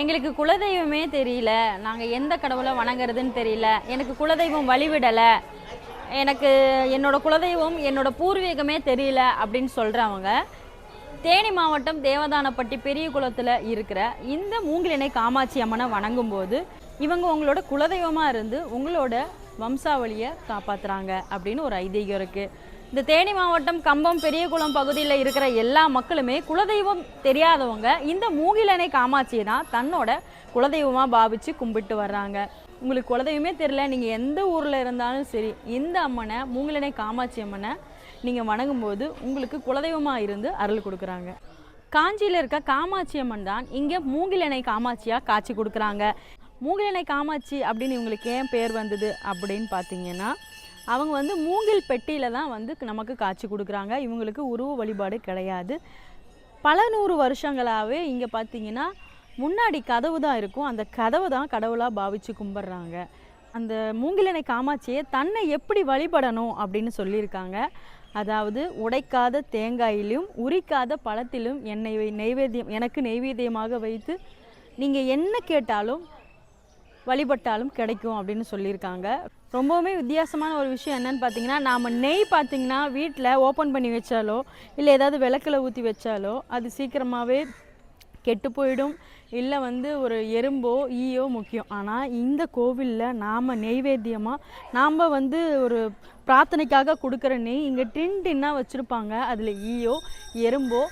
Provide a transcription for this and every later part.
எங்களுக்கு குலதெய்வமே தெரியல. நாங்கள் எந்த கடவுளை வணங்குறதுன்னு தெரியல. எனக்கு குலதெய்வம் வழிவிடலை. எனக்கு என்னோட குலதெய்வம் என்னோட பூர்வீகமே தெரியல அப்படின்னு சொல்கிறவங்க தேனி மாவட்டம் தேவதானப்பட்டி பெரிய குளத்தில் இருக்கிற இந்த மூங்கிலினை காமாட்சி அம்மனை வணங்கும்போது இவங்க உங்களோட குலதெய்வமாக இருந்து உங்களோட வம்சாவளியை காப்பாற்றுறாங்க அப்படின்னு ஒரு ஐதீகம் இருக்குது இந்த தேனி மாவட்டம் கம்பம் பெரியகுளம் பகுதியில் இருக்கிற எல்லா மக்களுமே குலதெய்வம் தெரியாதவங்க இந்த மூங்கிலனை காமாட்சியை தான் தன்னோட குலதெய்வமாக பாவிச்சு கும்பிட்டு வர்றாங்க. உங்களுக்கு குலதெய்வமே தெரில நீங்கள் எந்த ஊரில் இருந்தாலும் சரி இந்த அம்மனை மூங்கிலனை காமாட்சி அம்மனை நீங்கள் வணங்கும்போது உங்களுக்கு குலதெய்வமாக இருந்து அருள் கொடுக்குறாங்க. காஞ்சியில் இருக்க காமாட்சி அம்மன் தான் இங்கே மூங்கிலனை காமாட்சியாக காட்சி கொடுக்குறாங்க. மூங்கிலனை காமாட்சி அப்படின்னு இவங்களுக்கு ஏன் பேர் வந்தது அப்படின்னு பார்த்தீங்கன்னா அவங்க வந்து மூங்கில் பெட்டியில் தான் வந்து நமக்கு காட்சி கொடுக்குறாங்க. இவங்களுக்கு உருவ வழிபாடு கிடையாது. பல நூறு வருஷங்களாகவே இங்கே பார்த்தீங்கன்னா முன்னாடி கதவு தான் இருக்கும். அந்த கதவை தான் கடவுளாக பாவிச்சு கும்பிட்றாங்க. அந்த மூங்கிலனை காமாட்சியை தன்னை எப்படி வழிபடணும் அப்படின்னு சொல்லியிருக்காங்க. அதாவது உடைக்காத தேங்காயிலும் உரிக்காத பழத்திலும் என்னை வை- நெய்வேத்தியம் எனக்கு நெய்வேத்தியமாக வைத்து நீங்கள் என்ன கேட்டாலும் வழிபட்டாலும் கிடைக்கும் அப்படின்னு சொல்லியிருக்காங்க. ரொம்பவுமே வித்தியாசமான ஒரு விஷயம் என்னென்னு பார்த்தீங்கன்னா நாம் நெய் பார்த்திங்கன்னா வீட்டில் ஓப்பன் பண்ணி வச்சாலோ இல்லை ஏதாவது விளக்கில் ஊற்றி வச்சாலோ அது சீக்கிரமாகவே கெட்டு போயிடும். இல்லை வந்து ஒரு எறும்போ ஈயோ முக்கியம். ஆனால் இந்த கோவிலில் நாம் நெய்வேத்தியமாக நாம் வந்து ஒரு பிரார்த்தனைக்காக கொடுக்குற நெய் இங்கே டின் டின்னாக வச்சுருப்பாங்க. அதில் ஈயோ எறும்போ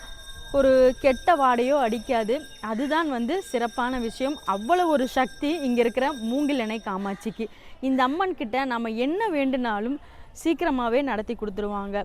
ஒரு கெட்ட வாடையோ அடிக்காது. அதுதான் வந்து சிறப்பான விஷயம். அவ்வளோ ஒரு சக்தி இங்கே இருக்கிற மூங்கிலணை காமாட்சிக்கு. இந்த அம்மன் கிட்ட நம்ம என்ன வேண்டுனாலும் சீக்கிரமாகவே நடத்தி கொடுத்துருவாங்க.